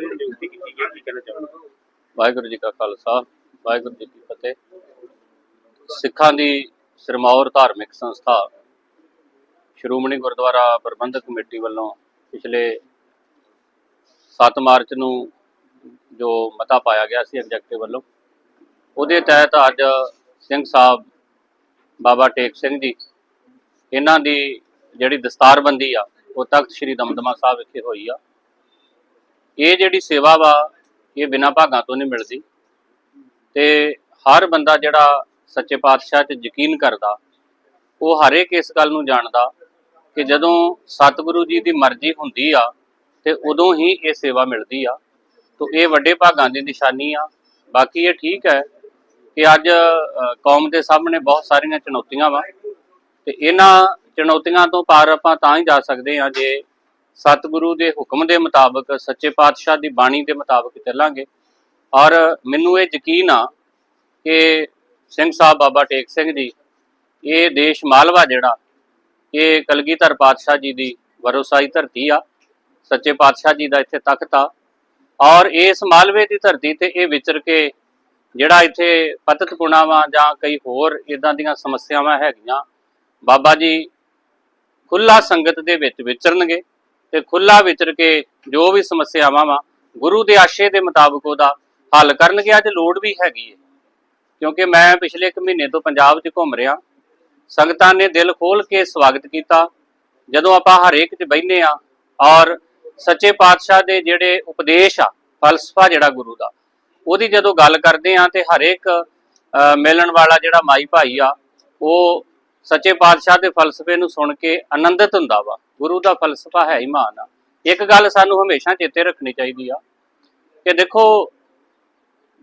ਦੀ ਨਿਯੁਕਤੀ ਕੀਤੀ ਗਈ, ਕੀ ਕਹਿਣਾ ਚਾਹੁੰਦੇ ਵਾਹਿਗੁਰੂ ਜੀ ਕਾ ਖਾਲਸਾ, ਵਾਹਿਗੁਰੂ ਜੀ ਕੀ ਫਤਿਹ। ਸਿੱਖਾਂ ਦੀ ਸਿਰਮੌਰ ਧਾਰਮਿਕ ਸੰਸਥਾ ਸ਼੍ਰੋਮਣੀ ਗੁਰਦੁਆਰਾ ਪ੍ਰਬੰਧਕ ਕਮੇਟੀ ਵੱਲੋਂ ਪਿਛਲੇ 7 ਮਾਰਚ ਨੂੰ ਜੋ ਮਤਾ ਪਾਇਆ ਗਿਆ ਸੀ ਐਗਜ਼ੈਕਟਿਵ ਵੱਲੋਂ, ਉਹਦੇ ਤਹਿਤ ਅੱਜ ਸਿੰਘ ਸਾਹਿਬ ਬਾਬਾ ਟੇਕ ਸਿੰਘ ਜੀ, ਇਹਨਾਂ ਦੀ ਜਿਹੜੀ ਦਸਤਾਰਬੰਦੀ ਆ, ਉਹ ਤਖਤ ਸ੍ਰੀ ਦਮਦਮਾ ਸਾਹਿਬ ਵਿਖੇ ਹੋਈ ਆ। ਇਹ ਜਿਹੜੀ ਸੇਵਾ ਵਾ, ਇਹ ਬਿਨਾਂ ਭਾਗਾਂ ਤੋਂ ਨਹੀਂ ਮਿਲਦੀ। ਤੇ ਹਰ ਬੰਦਾ ਜਿਹੜਾ ਸੱਚੇ ਪਾਤਸ਼ਾਹ 'ਚ ਯਕੀਨ ਕਰਦਾ, ਉਹ ਹਰ ਇੱਕ ਇਸ ਗੱਲ ਨੂੰ ਜਾਣਦਾ ਕਿ ਜਦੋਂ ਸਤਿਗੁਰੂ ਜੀ ਦੀ ਮਰਜ਼ੀ ਹੁੰਦੀ ਆ, ਤੇ ਉਦੋਂ ਹੀ ਇਹ ਸੇਵਾ ਮਿਲਦੀ ਆ। ਤੋ ਇਹ ਵੱਡੇ ਭਾਗਾਂ ਦੀ ਨਿਸ਼ਾਨੀ ਆ। ਬਾਕੀ ਇਹ ਠੀਕ ਹੈ ਕਿ ਅੱਜ ਕੌਮ ਦੇ ਸਾਹਮਣੇ ਬਹੁਤ ਸਾਰੀਆਂ ਚੁਣੌਤੀਆਂ ਵਾ। ਤੇ ਇਹਨਾਂ ਚੁਣੌਤੀਆਂ ਤੋਂ ਪਾਰ ਆਪਾਂ ਤਾਂ ਹੀ ਜਾ ਸਕਦੇ ਹਾਂ ਜੇ ਸਤਿਗੁਰੂ ਦੇ ਹੁਕਮ ਦੇ ਮੁਤਾਬਕ, ਸੱਚੇ ਪਾਤਸ਼ਾਹ ਦੀ ਬਾਣੀ ਦੇ ਮੁਤਾਬਕ ਚੱਲਾਂਗੇ। ਔਰ ਮੈਨੂੰ ਇਹ ਯਕੀਨ ਆ ਕਿ ਸਿੰਘ ਸਾਹਿਬ ਬਾਬਾ ਟੇਕ ਸਿੰਘ ਜੀ, ਇਹ ਦੇਸ਼ ਮਾਲਵਾ ਜਿਹੜਾ, ਇਹ ਕਲਗੀਧਰ ਪਾਤਸ਼ਾਹ ਜੀ ਦੀ ਵਰੋਸਾਈ ਧਰਤੀ ਆ, ਸੱਚੇ ਪਾਤਸ਼ਾਹ ਜੀ ਦਾ ਇੱਥੇ ਤਖਤ ਆ। ਔਰ ਇਸ ਮਾਲਵੇ ਦੀ ਧਰਤੀ ਤੇ ਇਹ ਵਿਚਰ ਕੇ ਜਿਹੜਾ ਇੱਥੇ ਪਤਤ ਪੁਣਾਵਾਂ ਜਾਂ ਕਈ ਹੋਰ ਇਦਾਂ ਦੀਆਂ ਸਮੱਸਿਆਵਾਂ ਹੈਗੀਆਂ, ਬਾਬਾ ਜੀ ਖੁੱਲਾ ਸੰਗਤ ਦੇ ਵਿੱਚ ਵਿਚਰਨਗੇ। ਤੇ ਖੁੱਲਾ ਵਿਚਰ ਕੇ ਜੋ ਵੀ ਸਮੱਸਿਆਵਾਂ ਵਾ, ਗੁਰੂ ਦੇ ਆਸ਼ੇ ਦੇ ਮੁਤਾਬਕ ਉਹਦਾ ਹੱਲ ਕਰਨਗੇ, ਅੱਜ ਲੋੜ ਵੀ ਹੈਗੀ ਹੈ ਕਿਉਂਕਿ ਮੈਂ ਪਿਛਲੇ ਇੱਕ ਮਹੀਨੇ ਤੋਂ ਪੰਜਾਬ 'ਚ ਘੁੰਮ ਰਿਹਾ। ਸੰਗਤਾਂ ਨੇ ਦਿਲ ਖੋਲ ਕੇ ਸਵਾਗਤ ਕੀਤਾ। ਜਦੋਂ ਆਪਾਂ ਹਰੇਕ 'ਚ ਬੈਠਨੇ ਆ ਔਰ ਸੱਚੇ ਪਾਤਸ਼ਾਹ ਦੇ ਜਿਹੜੇ ਉਪਦੇਸ਼ ਆ, ਫਲਸਫਾ ਜਿਹੜਾ ਗੁਰੂ ਦਾ, ਉਹਦੀ ਜਦੋਂ ਗੱਲ ਕਰਦੇ ਆ ਤੇ ਹਰੇਕ ਮਿਲਣ ਵਾਲਾ ਜਿਹੜਾ ਮਾਈ ਭਾਈ ਆ, ਉਹ ਸੱਚੇ ਪਾਤਸ਼ਾਹ ਦੇ ਫਲਸਫੇ ਨੂੰ ਸੁਣ ਕੇ ਆਨੰਦਿਤ ਹੁੰਦਾ ਵਾ। ਗੁਰੂ ਦਾ ਫਲਸਫਾ ਹੈ ਹੀ ਮਹਾਨ ਆ ਇੱਕ ਗੱਲ ਸਾਨੂੰ ਹਮੇਸ਼ਾ ਚੇਤੇ ਰੱਖਣੀ ਚਾਹੀਦੀ ਆ ਕਿ ਦੇਖੋ,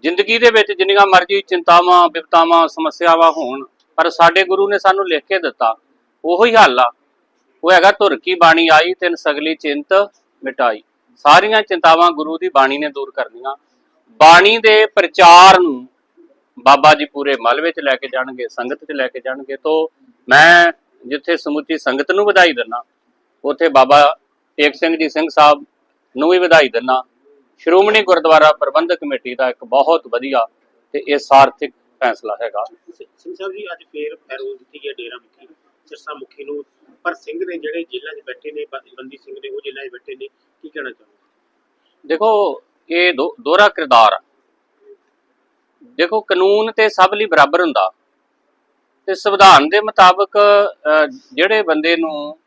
ਜ਼ਿੰਦਗੀ ਦੇ ਵਿੱਚ ਜਿੰਨੀਆਂ ਮਰਜ਼ੀ ਚਿੰਤਾਵਾਂ, ਬਿਪਤਾਵਾਂ, ਸਮੱਸਿਆਵਾਂ ਹੋਣ, ਪਰ ਸਾਡੇ ਗੁਰੂ ਨੇ ਸਾਨੂੰ ਲਿਖ ਕੇ ਦਿੱਤਾ। ਉਹੋ ਹੀ ਹੱਲ ਆ। ਉਹ ਹੈਗਾ ਧੁਰ ਕੀ ਬਾਣੀ ਆਈ, ਤਿੰਨ ਸਗਲੀ ਚਿੰਤ ਮਿਟਾਈ। ਸਾਰੀਆਂ ਚਿੰਤਾਵਾਂ ਗੁਰੂ ਦੀ ਬਾਣੀ ਨੇ ਦੂਰ ਕਰਨੀਆਂ। ਬਾਣੀ ਦੇ ਪ੍ਰਚਾਰ ਨੂੰ ਬਾਬਾ ਜੀ ਪੂਰੇ ਮਲ ਵਿੱਚ ਲੈ ਕੇ ਜਾਣਗੇ, ਸੰਗਤ ਚ ਲੈ ਕੇ ਜਾਣਗੇ, ਤੋਂ ਮੈਂ ਜਿੱਥੇ ਸਮੁੱਚੀ ਸੰਗਤ ਨੂੰ ਵਧਾਈ ਦਿੰਦਾ ਉੱਥੇ ਬਾਬਾ ਏਕ ਸਿੰਘ ਜੀ ਸਿੰਘ ਸਾਹਿਬ ਨੂੰ ਵੀ ਵਧਾਈ ਦਿੰਦਾ ਸ਼੍ਰੋਮਣੀ ਗੁਰਦੁਆਰਾ ਪ੍ਰਬੰਧਕ ਕਮੇਟੀ ਦਾ ਇੱਕ ਬਹੁਤ ਵਧੀਆ ਤੇ ਇਹ ਸਾਰਥਿਕ ਫੈਸਲਾ ਹੈਗਾ। ਸਿੰਘ ਸਾਹਿਬ ਜੀ ਅੱਜ ਫੇਰ ਪੈਰੋਲ ਦਿੱਤੀ ਗਈ ਹੈ ਡੇਰਾ ਮੁਖੀ ਸਿਰਸਾ ਮੁਖੀ ਨੂੰ। ਪਰ ਸਿੰਘ ਨੇ ਜਿਹੜੇ ਜੇਲ੍ਹਾਂ 'ਚ ਬੈਠੇ ਨੇ ਬੰਦੀ ਸਿੰਘ ਨੇ ਉਹ ਜੇਲ੍ਹਾਂ 'ਚ ਬੈਠੇ ਨੇ ਕੀ ਕਹਿਣਾ ਚਾਹੁੰਦੇ ਦੇਖੋ ਇਹ ਦੋ- ਦੋਹਰਾ ਕਿਰਦਾਰ ਆ। ਦੇਖੋ ਕਾਨੂੰਨ ਤੇ ਸਭ ਲਈ ਬਰਾਬਰ ਹੁੰਦਾ। ਤੇ ਸੰਵਿਧਾਨ ਦੇ ਮੁਤਾਬਕ ਜਿਹੜੇ ਬੰਦੇ ਨੂੰ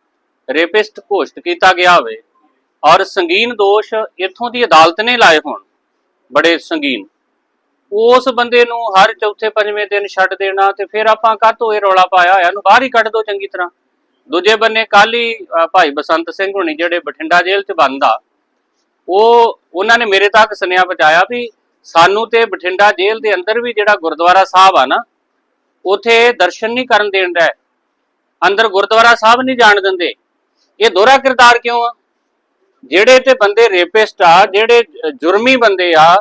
ਰੇਪਿਸਟ ਘੋਸ਼ਿਤ ਕੀਤਾ ਗਿਆ ਹੋਵੇ ਔਰ ਸੰਗੀਨ ਦੋਸ਼ ਇੱਥੋਂ ਦੀ ਅਦਾਲਤ ਨੇ ਲਾਏ ਹੋਣ, ਬੜੇ ਸੰਗੀਨ, ਉਸ ਬੰਦੇ ਨੂੰ ਹਰ ਚੌਥੇ ਪੰਜਵੇਂ ਦਿਨ ਛੱਡ ਦੇਣਾ ਤੇ ਫਿਰ ਆਪਾਂ ਕਾਹਤੋਂ ਇਹ ਰੌਲਾ ਪਾਇਆ ਹੋਇਆ? ਨੂੰ ਬਾਹਰ ਹੀ ਕੱਢ ਦੋ ਚੰਗੀ ਤਰ੍ਹਾਂ। ਦੂਜੇ ਬੰਨੇ ਕੱਲ ਹੀ ਭਾਈ ਬਸੰਤ ਸਿੰਘ ਹੁਣੀ ਜਿਹੜੇ ਬਠਿੰਡਾ ਜੇਲ੍ਹ 'ਚ ਬੰਦ ਆ, ਉਹ, ਉਹਨਾਂ ਨੇ ਮੇਰੇ ਤੱਕ ਸੁਨੇਹਾ ਪਹੁੰਚਾਇਆ ਵੀ ਸਾਨੂੰ ਤੇ ਬਠਿੰਡਾ ਜੇਲ੍ਹ ਦੇ ਅੰਦਰ ਵੀ ਜਿਹੜਾ ਗੁਰਦੁਆਰਾ ਸਾਹਿਬ ਆ ਨਾ ਉਥੇ ਦਰਸ਼ਨ ਨਹੀਂ ਕਰਨ ਦੇਣ ਦਾ ਅੰਦਰ ਗੁਰਦੁਆਰਾ ਸਾਹਿਬ ਨਹੀਂ ਜਾਣ ਦਿੰਦੇ। ਇਹ ਦੋਹਰਾ ਕਿਰਦਾਰ ਕਿਉਂ ਆ? ਜਿਹੜੇ ਤੇ ਬੰਦੇ ਰੇਪਿਸਟ ਆ, ਜਿਹੜੇ ਜੁਰਮੀ ਬੰਦੇ ਆ,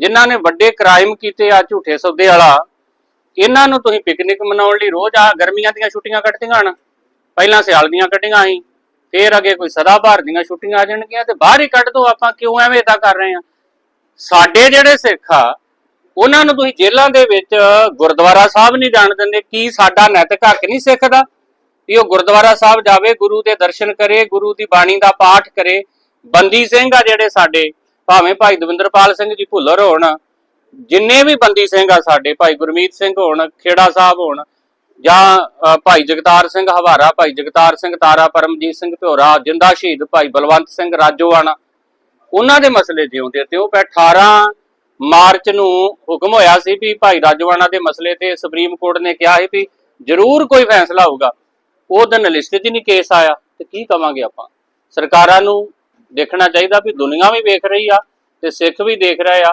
ਜਿਨ੍ਹਾਂ ਨੇ ਵੱਡੇ ਕ੍ਰਾਈਮ ਕੀਤੇ ਆ ਝੂਠੇ ਸੌਦੇ ਵਾਲਾ, ਇਹਨਾਂ ਨੂੰ ਤੁਸੀਂ ਪਿਕਨਿਕ ਮਨਾਉਣ ਲਈ ਰੋਜ਼ ਆ, ਗਰਮੀਆਂ ਦੀਆਂ ਛੁੱਟੀਆਂ ਕੱਟਦੀਆਂ ਹਨ। ਪਹਿਲਾਂ ਸਿਆਲ ਦੀਆਂ ਕੱਢੀਆਂ ਸੀ, ਫੇਰ ਅੱਗੇ ਕੋਈ ਸਦਾ ਭਾਰ ਦੀਆਂ ਛੁੱਟੀਆਂ ਆ ਜਾਣਗੀਆਂ ਤੇ ਬਾਹਰ ਹੀ ਕੱਢ ਦੋ, ਆਪਾਂ ਕਿਉਂ ਐਵੇਂ ਇਦਾਂ ਕਰ ਰਹੇ ਆ ਸਾਡੇ ਜਿਹੜੇ ਸਿੱਖ ਆ ਉਹਨਾਂ ਨੂੰ ਤੁਸੀਂ ਜੇਲ੍ਹਾਂ ਦੇ ਵਿੱਚ ਗੁਰਦੁਆਰਾ ਸਾਹਿਬ ਨਹੀਂ ਜਾਣ ਦਿੰਦੇ, ਕੀ ਸਾਡਾ ਨੈਤਿਕ ਹੱਕ ਨਹੀਂ ਸਿੱਖ ਦਾ ਵੀ ਉਹ ਗੁਰਦੁਆਰਾ ਸਾਹਿਬ ਜਾਵੇ, ਗੁਰੂ ਦੇ ਦਰਸ਼ਨ ਕਰੇ, ਗੁਰੂ ਦੀ ਬਾਣੀ ਦਾ ਪਾਠ ਕਰੇ। ਬੰਦੀ ਸਿੰਘ ਆ ਜਿਹੜੇ ਸਾਡੇ, ਭਾਵੇਂ ਭਾਈ ਦਵਿੰਦਰਪਾਲ ਸਿੰਘ ਜੀ ਭੁੱਲਰ ਹੋਣ, ਜਿੰਨੇ ਵੀ ਬੰਦੀ ਸਿੰਘ ਆ ਸਾਡੇ, ਭਾਈ ਗੁਰਮੀਤ ਸਿੰਘ ਹੋਣ, ਖੇੜਾ ਸਾਹਿਬ ਹੋਣ, ਜਾਂ ਭਾਈ ਜਗਤਾਰ ਸਿੰਘ ਹਵਾਰਾ, ਭਾਈ ਜਗਤਾਰ ਸਿੰਘ ਤਾਰਾ, ਪਰਮਜੀਤ ਸਿੰਘ ਭਿਓਰਾ, ਜਿੰਦਾ ਸ਼ਹੀਦ ਭਾਈ ਬਲਵੰਤ ਸਿੰਘ ਰਾਜੋਆਣਾ, ਉਹਨਾਂ ਦੇ ਮਸਲੇ ਜਿਉਂਦੇ ਤੇ ਉਹ ਪੈ 18 ਮਾਰਚ ਨੂੰ ਹੁਕਮ ਹੋਇਆ ਸੀ ਵੀ ਭਾਈ ਰਾਜੋਆਣਾ ਦੇ ਮਸਲੇ ਤੇ ਸੁਪਰੀਮ ਕੋਰਟ ਨੇ ਕਿਹਾ ਸੀ ਵੀ ਜ਼ਰੂਰ ਕੋਈ ਫੈਸਲਾ ਹੋਊਗਾ। ਉਹ ਦਿਨ ਲਿਸਟ 'ਚ ਨਹੀਂ ਕੇਸ ਆਇਆ। ਤੇ ਕੀ ਕਵਾਂਗੇ ਆਪਾਂ? ਸਰਕਾਰਾਂ ਨੂੰ ਦੇਖਣਾ ਚਾਹੀਦਾ ਵੀ ਦੁਨੀਆ ਵੀ ਵੇਖ ਰਹੀ ਆ ਤੇ ਸਿੱਖ ਵੀ ਦੇਖ ਰਹੇ ਆ।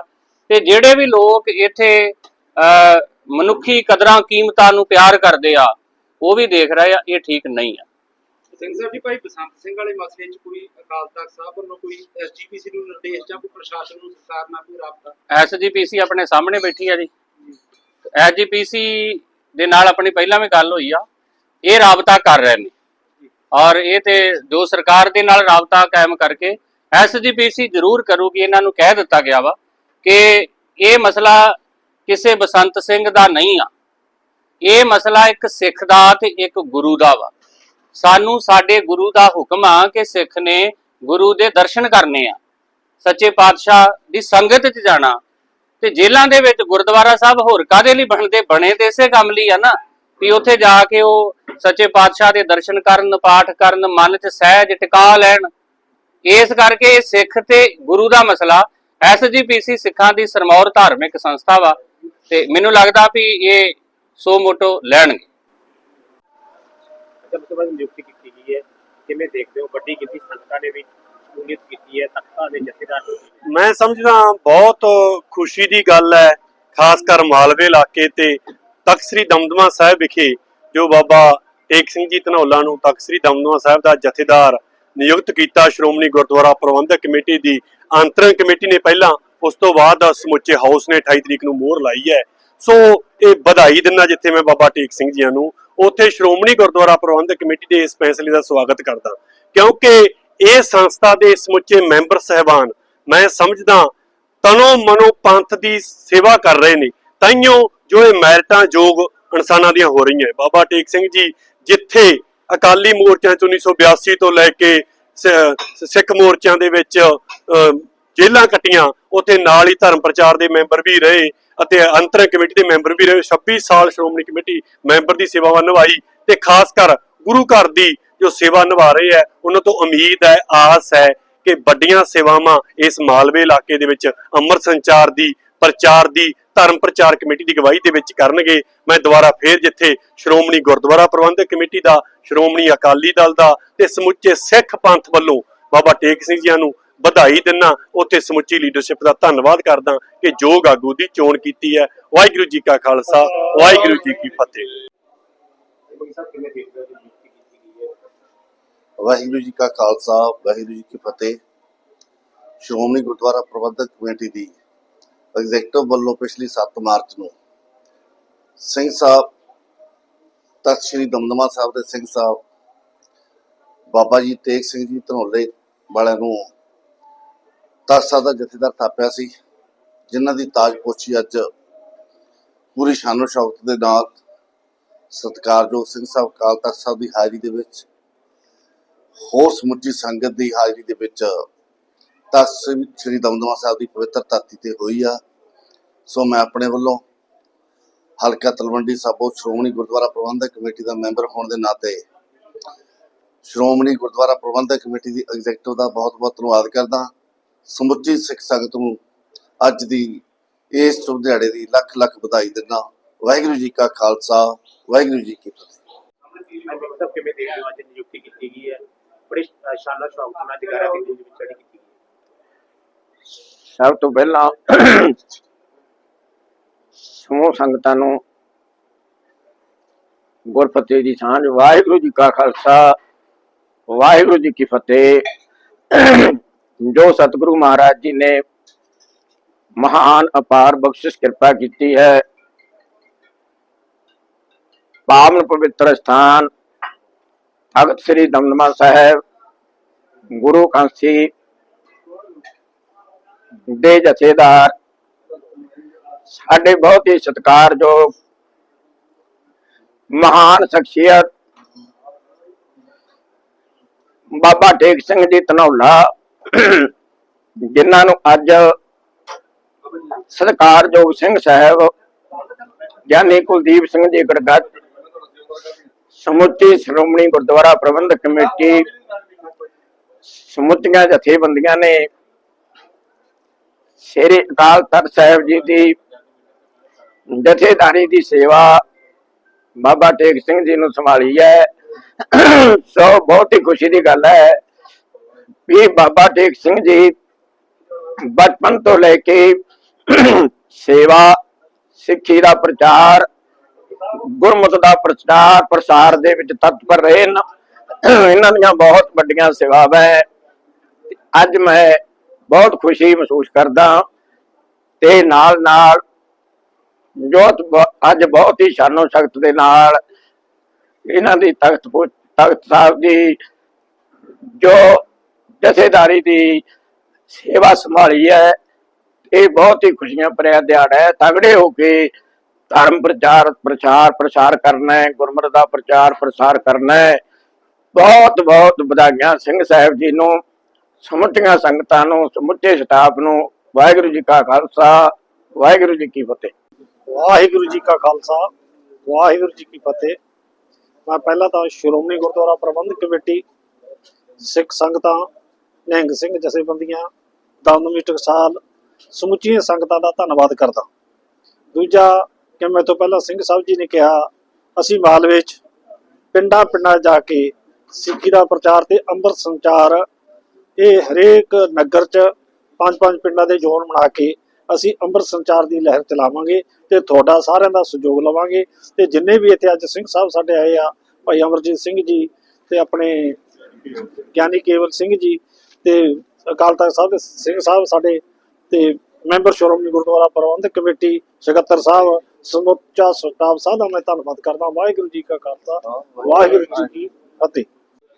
ਤੇ ਜਿਹੜੇ ਵੀ ਲੋਕ ਇੱਥੇ ਅਹ, ਮਨੁੱਖੀ ਕਦਰਾਂ ਕੀਮਤਾਂ ਨੂੰ ਪਿਆਰ ਕਰਦੇ ਆ ਉਹ ਵੀ ਦੇਖ ਰਹੇ ਆ ਇਹ ਠੀਕ ਨਹੀਂ ਆ। ਸਿੰਘ ਸਾਹਿਬ ਜੀ ਭਾਈ ਬਸੰਤ ਸਿੰਘ ਵਾਲੇ ਮਸਲੇ 'ਚ ਕੋਈ ਅਕਾਲ ਤਖਤ ਸਾਹਿਬ ਵੱਲੋਂ ਕੋਈ ਐਸਜੀਪੀਸੀ ਨੂੰ ਨਿਰਦੇਸ਼ ਜਾਂ ਕੋਈ ਪ੍ਰਸ਼ਾਸਨ ਨੂੰ ਸਰਕਾਰ ਨਾਲ ਕੋਈ ਰਾਬਤਾ? ਐਸਜੀਪੀਸੀ ਆਪਣੇ ਸਾਹਮਣੇ ਬੈਠੀ ਆ ਜੀ। ਐਸਜੀਪੀਸੀ ਦੇ ਨਾਲ ਆਪਣੀ ਪਹਿਲਾਂ ਵੀ ਗੱਲ ਹੋਈ ਆ। ਇਹ ਰਾਬਤਾ ਕਰ ਰਹੇ ਨੇ। ਔਰ ਇਹ ਤੇ ਜੋ ਸਰਕਾਰ ਦੇ ਨਾਲ ਰਾਬਤਾ ਕਾਇਮ ਕਰਕੇ ਐਸਜੀਪੀਸੀ ਜ਼ਰੂਰ ਕਰੂਗੀ ਇਹਨਾਂ ਨੂੰ ਕਹਿ ਦਿੱਤਾ ਗਿਆ ਵਾ ਕਿ ਇਹ ਮਸਲਾ ਕਿਸੇ ਬਸੰਤ ਸਿੰਘ ਦਾ ਨਹੀਂ ਆ। ਇਹ ਮਸਲਾ ਇੱਕ ਸਿੱਖ ਦਾ ਤੇ ਇੱਕ ਗੁਰੂ ਦਾ ਵਾ। ਸਾਨੂੰ ਸਾਡੇ ਗੁਰੂ ਦਾ ਹੁਕਮ ਆ ਕਿ ਸਿੱਖ ਨੇ ਗੁਰੂ ਦੇ ਦਰਸ਼ਨ ਕਰਨੇ ਆ। ਸੱਚੇ ਪਾਤਸ਼ਾਹ ਦੀ ਸੰਗਤ 'ਚ ਜਾਣਾ। ਤੇ ਜੇਲ੍ਹਾਂ ਦੇ ਵਿੱਚ ਗੁਰਦੁਆਰਾ ਸਾਹਿਬ ਹੋਰ ਕਾਦੇ ਲਈ ਬਣਦੇ? ਬਣੇ ਤੇ ਇਸੇ ਕੰਮ ਲਈ ਆ ਨਾ। ਵੀ ਉੱਥੇ ਜਾ ਕੇ ਉਹ ਸੱਚੇ ਪਾਤਸ਼ਾਹ ਦੇ ਦਰਸ਼ਨ ਕਰਨ, ਪਾਠ ਕਰਨ, ਮਨ 'ਚ ਸਹਿਜ ਟਿਕਾ ਲੈਣ। ਇਸ ਕਰਕੇ ਸਿੱਖ ਤੇ ਗੁਰੂ ਦਾ ਮਸਲਾ। ਐਸਜੀਪੀਸੀ ਸਿੱਖਾਂ ਦੀ ਸਰਮੌਰ ਧਾਰਮਿਕ ਸੰਸਥਾ ਵਾ। ਤੇ ਮੈਨੂੰ ਲੱਗਦਾ ਵੀ ਇਹ ਸੋ ਮੋਟੋ ਲੈਣਗੇ। ਜਦ ਤੋਂ ਨਿਯੁਕਤੀ ਕੀਤੀ ਗਈ ਹੈ। ਕਿਵੇਂ ਦੇਖਦੇ ਹੋ? ਵੱਡੀ ਗਿਣਤੀ ਸੰਗਤਾਂ ਨੇ ਵੀ ਸ਼ਮੂਲੀਅਤ ਕੀਤੀ ਹੈ, ਤਖਤਾਂ ਦੇ ਜਥੇਦਾਰ ਮੈਂ ਸਮਝਦਾ ਬਹੁਤ ਖੁਸ਼ੀ ਦੀ ਗੱਲ ਹੈ, ਖਾਸ ਕਰ ਮਾਲਵੇ ਇਲਾਕੇ ਤੇ ਤਖਤ ਸ੍ਰੀ ਦਮਦਮਾ ਸਾਹਿਬ ਵਿਖੇ, ਜੋ ਬਾਬਾ ਟੇਕ ਸਿੰਘ ਜੀ ਧਨੌਲਾ ਨੂੰ ਤਖਤ ਸ੍ਰੀ ਦਮਦਮਾ ਸਾਹਿਬ ਦਾ ਜਥੇਦਾਰ ਨਿਯੁਕਤ ਕੀਤਾ, ਸ਼੍ਰੋਮਣੀ ਗੁਰਦੁਆਰਾ ਪ੍ਰਬੰਧਕ ਕਮੇਟੀ ਦੀ ਅੰਤਰਿਮ ਕਮੇਟੀ ਨੇ ਪਹਿਲਾਂ ਉਸ ਤੋਂ ਬਾਅਦ ਸਮੁੱਚੇ ਹਾਊਸ ਨੇ 28 ਤਰੀਕ ਨੂੰ ਮੋਹਰ ਲਾਈ ਹੈ। ਸੋ ਇਹ ਵਧਾਈ ਦਿੰਦਾ ਜਿੱਥੇ ਮੈਂ ਬਾਬਾ ਟੇਕ ਸਿੰਘ ਜੀਆਂ ਨੂੰ ਉੱਥੇ ਸ਼੍ਰੋਮਣੀ ਗੁਰਦੁਆਰਾ ਪ੍ਰਬੰਧਕ ਕਮੇਟੀ ਦੇ ਇਸ ਫੈਸਲੇ ਦਾ ਸਵਾਗਤ ਕਰਦਾ ਕਿਉਂਕਿ ਇਹ ਸੰਸਥਾ ਦੇ ਸਮੁੱਚੇ ਮੈਂਬਰ ਸਹਿਬਾਨ ਮੈਂ ਸਮਝਦਾ ਤਨੋ ਮਨੋ ਪੰਥ ਦੀ ਸੇਵਾ ਕਰ ਰਹੇ ਨੇ। ਤਾਈਓ ਜੋ ਇਹ ਮੈਰਿਟਾਂ ਯੋਗ ਇਨਸਾਨਾਂ ਦੀਆਂ ਹੋ ਰਹੀਆਂ ਬਾਬਾ ਟੇਕ ਸਿੰਘ ਜੀ ਜਿੱਥੇ ਅਕਾਲੀ ਮੋਰਚਿਆਂ ਚ 1982 ਤੋਂ ਲੈ ਕੇ ਸਿੱਖ ਮੋਰਚਿਆਂ ਦੇ ਵਿੱਚ ਅਹ, ਜੇਲ੍ਹਾਂ ਕੱਟੀਆਂ ਉੱਥੇ ਨਾਲ ਹੀ ਧਰਮ ਪ੍ਰਚਾਰ ਦੇ ਮੈਂਬਰ ਵੀ ਰਹੇ। ਅਤੇ ਅੰਤਰ ਕਮੇਟੀ ਦੇ ਮੈਂਬਰ ਵੀ ਰਹੇ। 26 ਸਾਲ ਸ਼੍ਰੋਮਣੀ ਕਮੇਟੀ ਮੈਂਬਰ ਦੀ ਸੇਵਾਵਾਂ ਨਿਭਾਈ ਤੇ ਖਾਸ ਕਰ ਗੁਰੂ ਘਰ ਦੀ ਜੋ ਸੇਵਾ ਨਿਭਾ ਰਹੇ ਹੈ, ਉਹਨਾਂ ਤੋਂ ਉਮੀਦ ਹੈ, ਆਸ ਹੈ ਕਿ ਵੱਡੀਆਂ ਸੇਵਾਵਾਂ ਇਸ ਮਾਲਵੇ ਇਲਾਕੇ ਦੇ ਵਿੱਚ ਅੰਮ੍ਰਿਤ ਸੰਚਾਰ ਦੀ, ਪ੍ਰਚਾਰ ਦੀ, ਧਰਮ ਪ੍ਰਚਾਰ ਕਮੇਟੀ ਦੀ ਗਵਾਹੀ ਦੇ ਵਿੱਚ ਕਰਨਗੇ। ਮੈਂ ਦੁਬਾਰਾ ਫੇਰ ਜਿੱਥੇ ਸ਼੍ਰੋਮਣੀ ਗੁਰਦੁਆਰਾ ਪ੍ਰਬੰਧਕ ਕਮੇਟੀ ਦਾ, ਸ਼੍ਰੋਮਣੀ ਅਕਾਲੀ ਦਲ ਦਾ ਤੇ ਸਮੁੱਚੇ ਸਿੱਖ ਪੰਥ ਵੱਲੋਂ ਬਾਬਾ ਟੇਕ ਸਿੰਘ ਜੀਆਂ ਨੂੰ ਵਧਾਈ ਦਿੰਨਾ। ਉੱਥੇ ਸਮੁੱਚੀ ਲੀਡਰਸ਼ਿਪ ਦਾ ਧੰਨਵਾਦ ਕਰਦਾ ਕਿ ਜੋਗ ਆਗੂ ਦੀ ਚੋਣ ਕੀਤੀ ਹੈ। ਵਾਹਿਗੁਰੂ ਜੀ ਕਾ ਖਾਲਸਾ, ਵਾਹਿਗੁਰੂ ਜੀ ਕੀ ਫਤਿਹ। ਵਾਹਿਗੁਰੂ ਜੀ ਕਾ ਖਾਲਸਾ, ਵਾਹਿਗੁਰੂ ਜੀ ਕੀ ਫਤਿਹ। ਸ਼੍ਰੋਮਣੀ ਗੁਰਦੁਆਰਾ ਪ੍ਰਬੰਧਕ ਕਮੇਟੀ ਦੀ ਐਗਜ਼ੈਕਟਿਵ ਵੱਲੋਂ ਪਿਛਲੀ 7 ਮਾਰਚ ਨੂੰ ਸਿੰਘ ਸਾਹਿਬ, ਤਖਤ ਸ੍ਰੀ ਦਮਦਮਾ ਸਾਹਿਬ ਦੇ ਸਿੰਘ ਸਾਹਿਬ, ਬਾਬਾ ਜੀ ਤੇਗ ਸਿੰਘ ਜੀ ਧਨੌਲੇ ਵਾਲਿਆਂ ਨੂੰ ਤਖਤ ਦਾ ਜਥੇਦਾਰ ਥਾਪਿਆ ਸੀ, ਜਿਨ੍ਹਾਂ ਦੀ ਤਾਜਪੋਸ਼ੀ ਅੱਜ ਪੂਰੀ ਸ਼ਾਨੋ ਸ਼ੌਕਤ ਦੇ ਨਾਲ ਸਤਿਕਾਰਯੋਗ ਸਿੰਘ ਸਾਹਿਬ ਕਾਲ ਤਖਤ ਸਾਹਿਬ ਦੀ ਹਾਜ਼ਰੀ ਦੇ ਵਿੱਚ, ਹੋਰ ਸਮੁੱਚੀ ਸੰਗਤ ਦੀ ਹਾਜ਼ਰੀ ਦੇ ਵਿੱਚ ਤਖਤ ਸ੍ਰੀ ਸ੍ਰੀ ਦਮਦਮਾ ਸਾਹਿਬ ਦੀ ਪਵਿੱਤਰ ਧਰਤੀ ਤੇ ਹੋਈ ਆ। ਸੋ ਮੈਂ ਆਪਣੇ ਵੱਲੋਂ ਹਲਕਾ ਤਲਵੰਡੀ ਸਾਬੋ ਸ਼੍ਰੋਮਣੀ ਗੁਰਦੁਆਰਾ ਪ੍ਰਬੰਧਕ ਕਮੇਟੀ ਦਾ ਮੈਂਬਰ ਹੋਣ ਦੇ ਨਾਤੇ ਸ਼੍ਰੋਮਣੀ ਗੁਰਦੁਆਰਾ ਪ੍ਰਬੰਧਕ ਕਮੇਟੀ ਦੀ ਐਗਜ਼ੈਕਟਿਵ ਦਾ ਬਹੁਤ-ਬਹੁਤ ਧੰਨਵਾਦ ਕਰਦਾ। ਸਮੁੱਚੀ ਸਿੱਖ ਸੰਗਤ ਨੂੰ ਅੱਜ ਦੀ ਇਸ ਸ਼ੁਭ ਦਿਹਾੜੇ ਦੀ ਲੱਖ ਲੱਖ ਵਧਾਈ ਦਿੰਦਾ ਵਾਹਿਗੁਰੂ ਜੀ ਕਾ ਖਾਲਸਾ, ਵਾਹਿਗੁਰੂ ਜੀ ਕੀ ਫਤਿਹ। ਮੈਂ ਕਿਵੇਂ ਦੇਖਦੇ ਹੋ ਅੱਜ ਨਿਯੁਕਤੀ ਕੀਤੀ ਗਈ ਹੈ ਬੜੀ ਸ਼ਾਨਦਾਰ ਸ਼ੌਕ ਨਾਲ ਜਗਾਰਾ ਦੀ ਵਿੱਚ ਚੜੀ ਕੀਤੀ ਸਭ ਤੋਂ ਪਹਿਲਾਂ ਸਮੂਹ ਸੰਗਤਾਂ ਨੂੰ ਗੁਰਫਤਿਹ ਦੀ ਸਾਂਝ, ਵਾਹਿਗੁਰੂ ਜੀ ਕਾ ਖਾਲਸਾ, ਵਾਹਿਗੁਰੂ ਜੀ ਕੀ ਫਤਿਹ। ਜੋ ਸਤਿਗੁਰੂ ਮਹਾਰਾਜ ਜੀ ਨੇ ਮਹਾਨ, ਅਪਾਰ ਬਖਸ਼ਿਸ਼, ਕਿਰਪਾ ਕੀਤੀ ਹੈ। ਪਾਵਨ ਪਵਿੱਤਰ ਸਥਾਨ ਤਖਤ ਸ੍ਰੀ ਦਮਦਮਾ ਸਾਹਿਬ, ਗੁਰੂ ਕਾਂਸੀ ਦੇ ਜਥੇਦਾਰ, ਸਾਡੇ ਬਹੁਤ ਹੀ ਸਤਿਕਾਰਯੋਗ, ਮਹਾਨ ਸ਼ਖਸੀਅਤ, ਬਾਬਾ ਟੇਕ ਸਿੰਘ ਜੀ ਧਨੌਲਾ ਜਿਨ੍ਹਾਂ ਨੂੰ ਅੱਜ ਸਤਿਕਾਰਯੋਗ ਸਿੰਘ ਸਾਹਿਬ ਗਿਆਨੀ ਕੁਲਦੀਪ ਸਿੰਘ ਜੀ ਗੜਗੱਜ, ਸਮੁੱਚੀ ਸ਼੍ਰੋਮਣੀ ਗੁਰਦੁਆਰਾ ਪ੍ਰਬੰਧਕ ਕਮੇਟੀ, ਸਮੁੱਚੀਆਂ ਜਥੇਬੰਦੀਆਂ ਨੇ ਸ੍ਰੀ ਅਕਾਲ ਤਖਤ ਸਾਹਿਬ ਜੀ ਦੀ ਜਥੇਦਾਰੀ ਦੀ ਸੇਵਾ ਬਾਬਾ ਟੇਕ ਸਿੰਘ ਜੀ ਨੂੰ ਸੰਭਾਲੀ ਹੈ। ਸੋ ਬਹੁਤ ਹੀ ਖੁਸ਼ੀ ਦੀ ਗੱਲ ਹੈ ਵੀ ਬਾਬਾ ਟੇਕ ਸਿੰਘ ਜੀ ਬਚਪਨ ਤੋਂ ਲੈ ਕੇ ਸੇਵਾ, ਸਿੱਖੀ ਦਾ ਪ੍ਰਚਾਰ ਗੁਰਮਤਿ ਦਾ ਪ੍ਰਚਾਰ, ਪ੍ਰਸਾਰ ਦੇ ਵਿੱਚ ਤਤਪਰ ਰਹੇ ਇਹਨਾਂ ਦੀਆਂ ਬਹੁਤ ਵੱਡੀਆਂ ਸੇਵਾਵਾਂ ਹੈ। ਅੱਜ ਮੈਂ ਬਹੁਤ ਖੁਸ਼ੀ ਮਹਿਸੂਸ ਕਰਦਾ ਤੇ ਨਾਲ ਨਾਲ ਜੋ ਅੱਜ ਬਹੁਤ ਹੀ ਸ਼ਾਨੋ ਸ਼ਕਤ ਦੇ ਨਾਲ ਇਹਨਾਂ ਦੀ ਤਖਤ ਤਖਤ ਸਾਹਿਬ ਦੀ ਜੋ ਜਥੇਦਾਰੀ ਦੀ ਸੇਵਾ ਸੰਭਾਲੀ ਹੈ। ਇਹ ਬਹੁਤ ਹੀ ਖੁਸ਼ੀਆਂ ਭਰਿਆ ਦਿਹਾੜਾ ਹੈ। ਤਗੜੇ ਹੋ ਕੇ ਧਰਮ ਪ੍ਰਚਾਰ ਪ੍ਰਚਾਰ, ਪ੍ਰਸਾਰ ਕਰਨਾ ਹੈ। ਗੁਰਮਤਿ ਦਾ ਪ੍ਰਚਾਰ, ਪ੍ਰਸਾਰ ਕਰਨਾ ਹੈ। ਬਹੁਤ ਬਹੁਤ ਵਧਾਈਆਂ ਸਿੰਘ ਸਾਹਿਬ ਜੀ ਨੂੰ, ਸਮੁੱਚੀਆਂ ਸੰਗਤਾਂ ਨੂੰ, ਸਮੁੱਚੇ ਸਟਾਫ ਨੂੰ। ਵਾਹਿਗੁਰੂ ਜੀ ਕਾ ਖਾਲਸਾ, ਵਾਹਿਗੁਰੂ ਜੀ ਕੀ ਫਤਿਹ। ਵਾਹਿਗੁਰੂ ਜੀ ਕਾ ਖਾਲਸਾ, ਵਾਹਿਗੁਰੂ ਜੀ ਕੀ ਫਤਿਹ। ਮੈਂ ਪਹਿਲਾਂ ਤਾਂ ਸ਼੍ਰੋਮਣੀ ਗੁਰਦੁਆਰਾ ਪ੍ਰਬੰਧਕ ਕਮੇਟੀ, ਸਿੱਖ ਸੰਗਤਾਂ ਨਿਹੰਗ ਸਿੰਘ ਜਥੇਬੰਦੀਆਂ ਦਮਦਮੀ ਟਕਸਾਲ ਸਮੁੱਚੀਆਂ ਸੰਗਤਾਂ ਦਾ ਧੰਨਵਾਦ ਕਰਦਾ। ਦੂਜਾ, ਕਿ ਮੈਂ ਤੋਂ ਪਹਿਲਾਂ ਸਿੰਘ ਸਾਹਿਬ ਜੀ ਨੇ ਕਿਹਾ, ਅਸੀਂ ਮਾਲਵੇ ਚ ਪਿੰਡਾਂ ਪਿੰਡਾਂ ਜਾ ਕੇ ਸਿੱਖੀ ਦਾ ਪ੍ਰਚਾਰ ਤੇ ਅੰਮ੍ਰਿਤ ਸੰਚਾਰ, ਇਹ ਹਰੇਕ ਨਗਰ ਚ ਪੰਜ ਪੰਜ ਪਿੰਡਾਂ ਦੇ ਜ਼ੋਨ ਬਣਾ ਕੇ ਅਸੀਂ ਅੰਮ੍ਰਿਤ ਸੰਚਾਰ ਦੀ ਲਹਿਰ ਚਲਾਵਾਂਗੇ ਤੇ ਤੁਹਾਡਾ ਸਾਰਿਆਂ ਦਾ ਸਹਿਯੋਗ ਲਵਾਂਗੇ ਤੇ ਜਿੰਨੇ ਵੀ ਇੱਥੇ ਅੱਜ ਸਿੰਘ ਸਾਹਿਬ ਸਾਡੇ ਆਏ ਆ, ਭਾਈ ਅਮਰਜੀਤ ਸਿੰਘ ਜੀ ਤੇ ਆਪਣੇ ਗਿਆਨੀ ਕੇਵਲ ਸਿੰਘ ਜੀ ਤੇ ਅਕਾਲ ਤਖਤ ਸਾਹਿਬ ਦੇ ਸਿੰਘ ਸਾਹਿਬ ਸਾਡੇ ਤੇ ਮੈਂਬਰ ਸ਼੍ਰੋਮਣੀ ਗੁਰਦੁਆਰਾ ਪ੍ਰਬੰਧਕ ਕਮੇਟੀ ਸਕੱਤਰ ਸਾਹਿਬ ਸਮੁੱਚਾ ਸਟਾਫ ਸਾਹਿਬ ਦਾ ਮੈਂ ਧੰਨਵਾਦ ਕਰਦਾ। ਵਾਹਿਗੁਰੂ ਜੀ ਕਾ ਖਾਲਸਾ ਵਾਹਿਗੁਰੂ ਜੀ ਕੀ ਫਤਿਹ।